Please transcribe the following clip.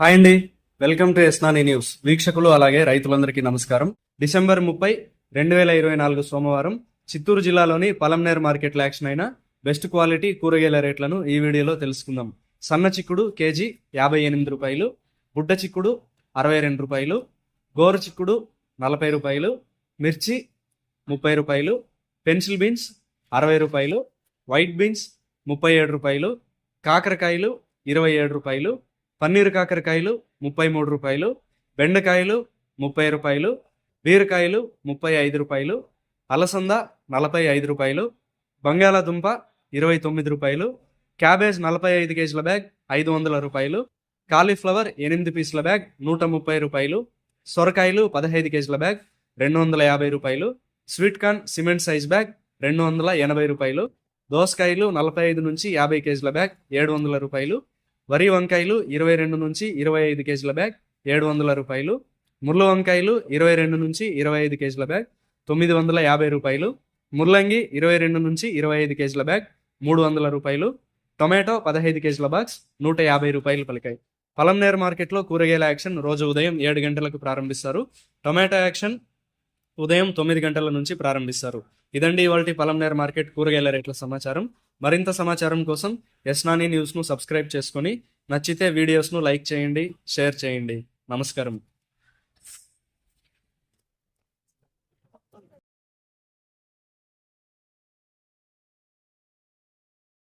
Hi అండి. Welcome to ఎస్నాని news. వీక్షకులు అలాగే రైతులందరికీ నమస్కారం. డిసెంబర్ ముప్పై రెండు వేల ఇరవై నాలుగు సోమవారం చిత్తూరు జిల్లాలోని పలంనేర్ మార్కెట్లో యాక్షన్ అయిన బెస్ట్ క్వాలిటీ కూరగాయల రేట్లను ఈ వీడియోలో తెలుసుకుందాం. సన్న చిక్కుడు కేజీ యాభై ఎనిమిది రూపాయలు బుడ్డ చిక్కుడు అరవై రెండు రూపాయలు గోరు చిక్కుడు నలభై రూపాయలు మిర్చి ముప్పై రూపాయలు పెన్సిల్ బీన్స్ అరవై రూపాయలు వైట్ బీన్స్ ముప్పై ఏడు రూపాయలు కాకరకాయలు ఇరవై ఏడు రూపాయలు పన్నీరు కాకరకాయలు ముప్పై మూడు రూపాయలు బెండకాయలు ముప్పై రూపాయలు బీరకాయలు ముప్పై ఐదు రూపాయలు అలసంద నలభై ఐదు రూపాయలు బంగాళాదుంప ఇరవై తొమ్మిది రూపాయలు క్యాబేజ్ నలభై ఐదు కేజీల బ్యాగ్ ఐదు వందల రూపాయలు కాలీఫ్లవర్ ఎనిమిది పీసుల బ్యాగ్ నూట ముప్పై రూపాయలు సొరకాయలు పదహైదు కేజీల బ్యాగ్ రెండు వందల యాభై రూపాయలు sweet corn cement size bag రెండు వందల ఎనభై రూపాయలు దోసకాయలు నలభై ఐదు నుంచి యాభై కేజీల బ్యాగ్ ఏడు వందల రూపాయలు వరి వంకాయలు ఇరవై రెండు నుంచి ఇరవై ఐదు కేజీల బ్యాగ్ ఏడు వందల రూపాయలు. ముర్ల వంకాయలు ఇరవై రెండు నుంచి ఇరవై ఐదు కేజీల బ్యాగ్ తొమ్మిది వందల యాభై రూపాయలు. ముల్లంగి ఇరవై రెండు నుంచి ఇరవై ఐదు కేజీల బ్యాగ్ మూడు వందల రూపాయలు. టొమాటో పదహైదు కేజీల బాక్స్ నూట యాభై రూపాయలు పలికాయి. పలంనేర్ మార్కెట్లో కూరగాయల యాక్షన్ రోజు ఉదయం ఏడు గంటలకు ప్రారంభిస్తారు. టొమాటో యాక్షన్ ఉదయం తొమ్మిది గంటల నుంచి ప్రారంభిస్తారు. ఇదండి ఇవాళ పలంనేర్ మార్కెట్ కూరగాయల రేట్ల సమాచారం. మరింత సమాచారం కోసం ఎస్నాని న్యూస్ను సబ్స్క్రైబ్ చేసుకొని నచ్చితే వీడియోస్ను లైక్ చేయండి షేర్ చేయండి. నమస్కారం.